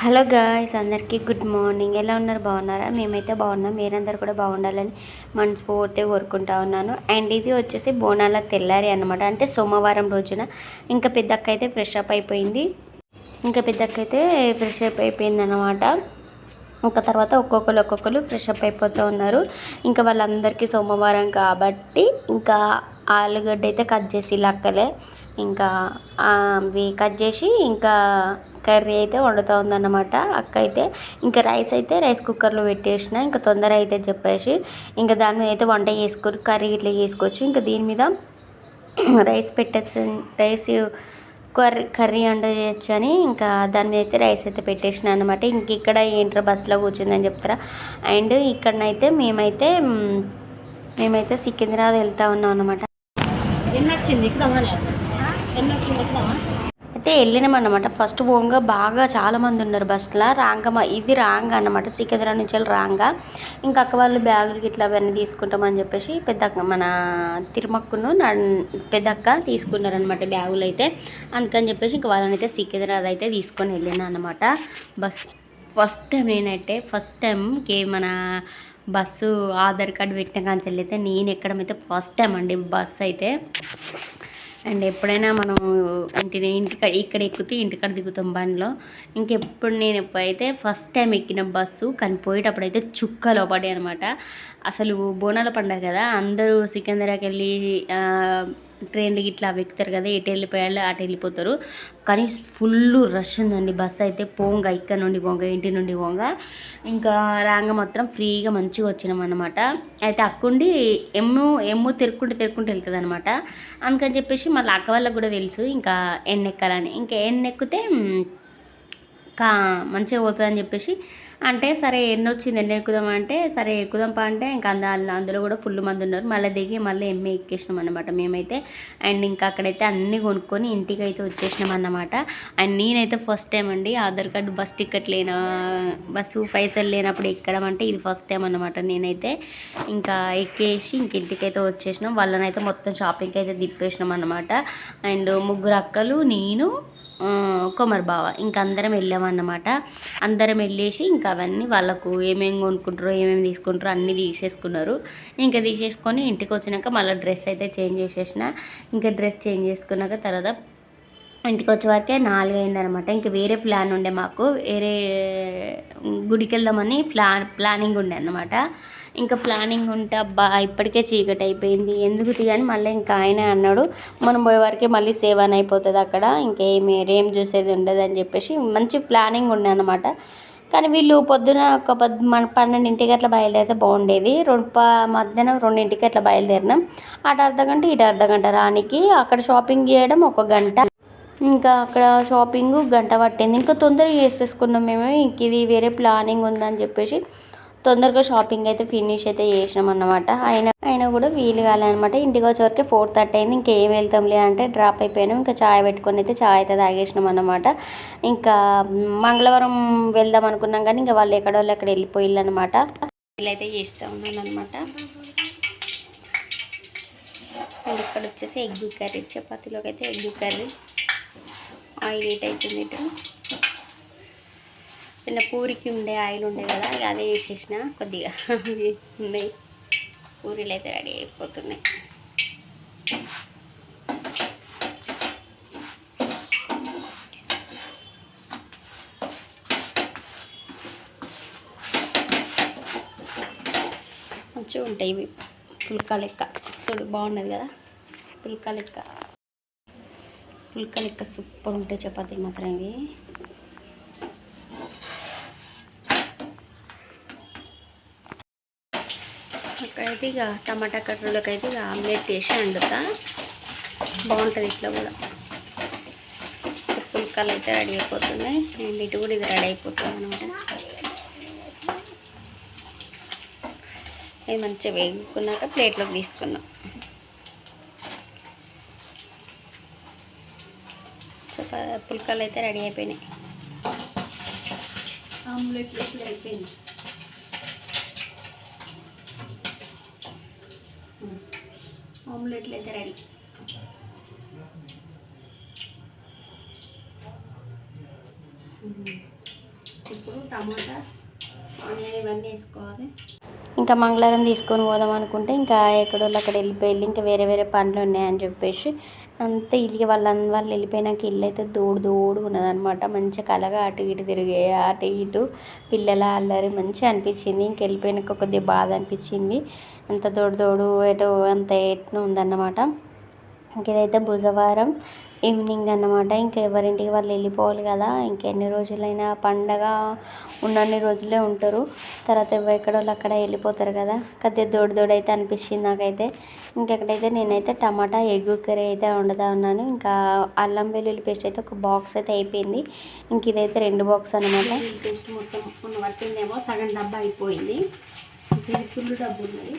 Hello guys అందరికీ good morning. ఎలా ఉన్నారు? బాగున్నారా? మేమైతే బాగున్నాం. మీరందరూ కూడా బాగుండాలని మనస్ఫూర్తిగా కోరుకుంటా ఉన్నాను. అండ్ ఇది వచ్చేసి బోనాల తెల్లారి అనమాట అంటే సోమవారం రోజున ఇంకా పెద్దక్క అయితే ఫ్రెష్ అప్ అయిపోయింది. ఇంకా పెద్దక్క అయితే ఫ్రెష్ అప్ అయిపోయింది అనమాట ఒక తర్వాత ఒక్కొక్కరు ఒక్కొక్కరు ఫ్రెష్ అప్ అయిపోతూ ఉన్నారు. ఇంకా వాళ్ళందరికీ సోమవారం కాబట్టి ఇంకా ఆలుగడ్డ అయితే కట్ చేసి లక్కలే ఇంకా అవి కట్ చేసి ఇంకా కర్రీ అయితే వండుతూ ఉందన్నమాట అక్క అయితే. ఇంకా రైస్ అయితే రైస్ కుక్కర్లో పెట్టేసిన ఇంకా తొందర అయితే చెప్పేసి ఇంకా దాని మీద అయితే వంట చేసుకొని కర్రీ ఇట్లా చేసుకోవచ్చు. ఇంకా దీని మీద రైస్ పెట్టేసి రైస్ కర్రీ కర్రీ వంట చేయొచ్చు అని ఇంకా దాని మీద అయితే రైస్ అయితే పెట్టేసిన అనమాట ఇంక ఇక్కడ ఏంట్రా బస్సులో కూర్చుందని చెప్తారా? అండ్ ఇక్కడనైతే మేమైతే మేమైతే సికింద్రాబాద్ వెళ్తా ఉన్నాం అనమాట ఎన్ని వచ్చింది ఎక్కుదామా ఎన్ని వచ్చింది ఎక్కుదామా అయితే వెళ్ళినాం ఫస్ట్ పోగా బాగా చాలామంది ఉన్నారు బస్సులో రాంగ మ- ఇది రాంగ్ అనమాట సికింద్రా నుంచి వెళ్ళి రాంగా. ఇంకా అక్క వాళ్ళు బ్యాగులు ఇట్లా అవన్నీ తీసుకుంటామని చెప్పేసి పెద్దక్క మన తిరుమక్కును నన్- పెద్దక్క తీసుకున్నారనమాట బ్యాగులు అయితే. అందుకని చెప్పేసి ఇంకా వాళ్ళని అయితే సికింద్రాబాద్ అయితే తీసుకొని వెళ్ళినా అనమాట బస్ ఫస్ట్ టైం నేనైతే ఫస్ట్ టైం కే మన బస్సు ఆధార్ కార్డు పెట్టిన కాంచెల్లి అయితే నేను ఎక్కడమైతే ఫస్ట్ టైం అండి బస్ అయితే. అండ్ ఎప్పుడైనా మనం ఇంటిని ఇంటికి ఇక్కడ ఎక్కితే ఇంటికాడ దిగుతాం బండిలో. ఇంకెప్పుడు నేను ఎప్పుడైతే ఫస్ట్ టైం ఎక్కిన బస్సు కానీ పోయేటప్పుడైతే చుక్కలో పడే అనమాట. అసలు బోనాల పండగ కదా అందరూ సికింద్రాకి వెళ్ళి ట్రైన్లు ఇట్లా ఎక్కుతారు కదా ఎటు వెళ్ళిపోయాలో అటు వెళ్ళిపోతారు. కానీ ఫుల్ రష్ ఉందండి బస్సు అయితే పోంగ ఇక్కడ నుండి పోంగ ఇంటి నుండి పోంగ. ఇంకా రాంగ మాత్రం ఫ్రీగా మంచిగా వచ్చినాం అనమాట అయితే అక్కుండి ఎమ్ము ఎమ్ము తిరుక్కుంటూ తిరుక్కుంటూ వెళ్తుంది అనమాట అందుకని చెప్పేసి మళ్ళీ అక్క వాళ్ళకి కూడా తెలుసు ఇంకా ఎన్నెక్కాలని. ఇంకా ఎన్నెక్కితే కా మంచిగా పోతుందని చెప్పేసి అంటే సరే ఎన్ని వచ్చింది ఎన్ని ఎక్కుదాం అంటే సరే ఎక్కుదాం అంటే ఇంకా అంద అందులో కూడా ఫుల్ మంది ఉన్నారు. మళ్ళీ దిగి మళ్ళీ ఎమ్మె ఎక్కేసినాం అనమాట మేమైతే. అండ్ ఇంకా అక్కడైతే అన్నీ కొనుక్కొని ఇంటికి అయితే వచ్చేసినాం అన్నమాట. అండ్ నేనైతే ఫస్ట్ టైం అండి ఆధార్ కార్డు బస్ టికెట్ లేన బస్సు పైసలు లేనప్పుడు ఎక్కడం అంటే ఇది ఫస్ట్ టైం అనమాట నేనైతే. ఇంకా ఎక్కేసి ఇంక ఇంటికైతే వచ్చేసినాం. వాళ్ళనైతే మొత్తం షాపింగ్కి అయితే తిప్పేసినాం అనమాట అండ్ ముగ్గురు అక్కలు నేను కొమర్ బావ ఇంకా అందరం వెళ్ళామన్నమాట అందరం వెళ్ళేసి ఇంకా అవన్నీ వాళ్ళకు ఏమేమి కొనుక్కుంటారో ఏమేమి తీసుకుంటారో అన్నీ తీసేసుకున్నారు. ఇంకా తీసేసుకొని ఇంటికి వచ్చినాక మళ్ళీ డ్రెస్ అయితే చేంజ్ చేసేసిన. ఇంకా డ్రెస్ చేంజ్ చేసుకున్నాక తర్వాత ఇంటికి వచ్చే వరకే నాలుగు అయిందనమాట ఇంకా వేరే ప్లాన్ ఉండే మాకు. వేరే గుడికి వెళ్దామని ప్లాన్ ప్లానింగ్ ఉండే అనమాట ఇంకా ప్లానింగ్ ఉంటే అబ్బా ఇప్పటికే చీకటి అయిపోయింది. ఎందుకు తీయని మళ్ళీ ఇంకా ఆయన అన్నాడు. మనం పోయే వరకే మళ్ళీ సేవన్ అయిపోతుంది అక్కడ. ఇంకేమి ఏం చూసేది ఉండదు అని చెప్పేసి మంచి ప్లానింగ్ ఉండే అనమాట కానీ వీళ్ళు పొద్దున ఒక పద్ మన పన్నెండింటికి అట్లా బయలుదేరితే బాగుండేది. రెండు ప మధ్యాహ్నం రెండింటికి అట్లా బయలుదేరినాం. అటు అర్ధ గంట ఇటు అర్ధ గంట రానికి అక్కడ షాపింగ్ చేయడం ఒక గంట. ఇంకా అక్కడ షాపింగ్ గంట పట్టింది. ఇంకా తొందరగా చేసేసుకున్నాం మేము. ఇంక ఇది వేరే ప్లానింగ్ ఉందని చెప్పేసి తొందరగా షాపింగ్ అయితే ఫినిష్ అయితే చేసినాం అన్నమాట. అయినా అయినా కూడా వీలు కాలేదనమాట ఇంటికి వచ్చేవరకు ఫోర్ థర్టీ అయింది. ఇంకేం వెళ్తాంలే అంటే డ్రాప్ అయిపోయాను. ఇంకా చాయ్ పెట్టుకొని అయితే చాయ్ అయితే తాగేసినాం అన్నమాట. ఇంకా మంగళవారం వెళ్దాం అనుకున్నాం కానీ ఇంకా వాళ్ళు ఎక్కడో వాళ్ళు అక్కడ వెళ్ళిపోయిల్లు అనమాట అయితే చేస్తూ ఉన్నాను అనమాట ఇక్కడ వచ్చేసి ఎగ్ కర్రీ చపాతీలోకి అయితే ఎగ్ కర్రీ. ఆయిల్ హీట్ అవుతుంది ఇటు. నిన్న పూరికి ఉండే ఆయిల్ ఉండే కదా ఇక అదే వేసేసిన కొద్దిగా. ఉన్నాయి. పూరీలు అయితే రెడీ అయిపోతున్నాయి. మంచిగా ఉంటాయి ఇవి. పుల్కా లెక్క. చూడు బాగున్నది కదా. పుల్కా లెక్క. పుల్కలు ఇక్కడ సూపర్ ఉంటాయి చపాతీలు మాత్రం ఇవి. అక్కడైతే ఇక టమాటా కర్రీలోకి అయితే ఇక ఆమ్లెట్ చేసి వండుతా. బాగుంటుంది ఇట్లా కూడా. పుల్కాలు అయితే రెడీ అయిపోతున్నాయి. అండ్ ఇటు కూడా ఇది రెడీ అయిపోతుంది అనమాట ఇది మంచిగా వేగుకున్నాక ప్లేట్లోకి తీసుకుందాం పుల్కాలు అయితే రెడీ అయిపోయినాయి. ఆమ్లెట్ అయిపోయింది ఆమ్లెట్లు అయితే రెడీ. ఇప్పుడు టమాటా ఆనియన్ ఇవన్నీ వేసుకోవాలి. ఇంకా మంగళవారం తీసుకొని పోదాం అనుకుంటే ఇంకా ఎక్కడో అక్కడ వెళ్ళిపోయి ఇంకా వేరే వేరే పనులు ఉన్నాయని చెప్పేసి అంతా ఇల్లు వాళ్ళ వాళ్ళు వెళ్ళిపోయినాక ఇల్లు అయితే దూడు దూడు ఉన్నదనమాట మంచిగా కలగా అటు ఇటు తిరిగే అటు ఇటు పిల్లల అల్లరి మంచిగా అనిపించింది. ఇంక వెళ్ళిపోయినాక కొద్దిగా బాధ అనిపించింది. అంత దోడు దోడు ఎటు అంత ఎట్ను ఉందన్నమాట. ఇదైతే బుధవారం ఈవినింగ్ అన్నమాట ఇంకా ఎవరింటికి వాళ్ళు వెళ్ళిపోవాలి కదా ఇంకెన్ని రోజులైనా పండగ ఉన్నన్ని రోజులే ఉంటారు. తర్వాత ఎవ- ఎక్కడో వాళ్ళు అక్కడ వెళ్ళిపోతారు కదా కొద్దిగా దోడు దోడు అయితే అనిపించింది నాకైతే. ఇంకెక్కడైతే నేనైతే టమాటా ఎగ్ కర్రీ అయితే వండుతా ఉన్నాను. ఇంకా అల్లం వెల్లుల్లి పేస్ట్ అయితే ఒక బాక్స్ అయితే అయిపోయింది. ఇంక ఇదైతే రెండు బాక్స్ అనమాట పేస్ట్ మొత్తం పట్టిందేమో సగం డబ్బా అయిపోయింది. ఫుల్ డబ్బు ఉన్నది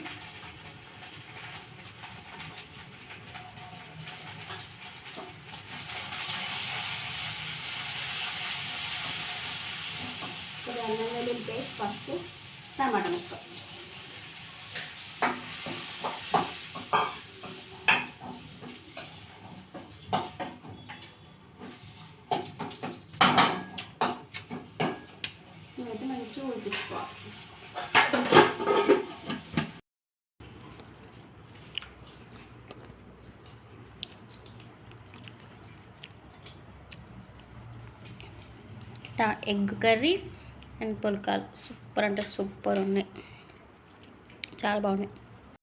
అల్లం వెల్లుల్లి పేస్ట్ పసుపు టమాటా ముక్క. ఇవైతే మంచిగా ఎగ్ కర్రీ అండ్ పుల్కాలు సూపర్ అంటే సూపర్ ఉన్నాయి. చాలా బాగున్నాయి.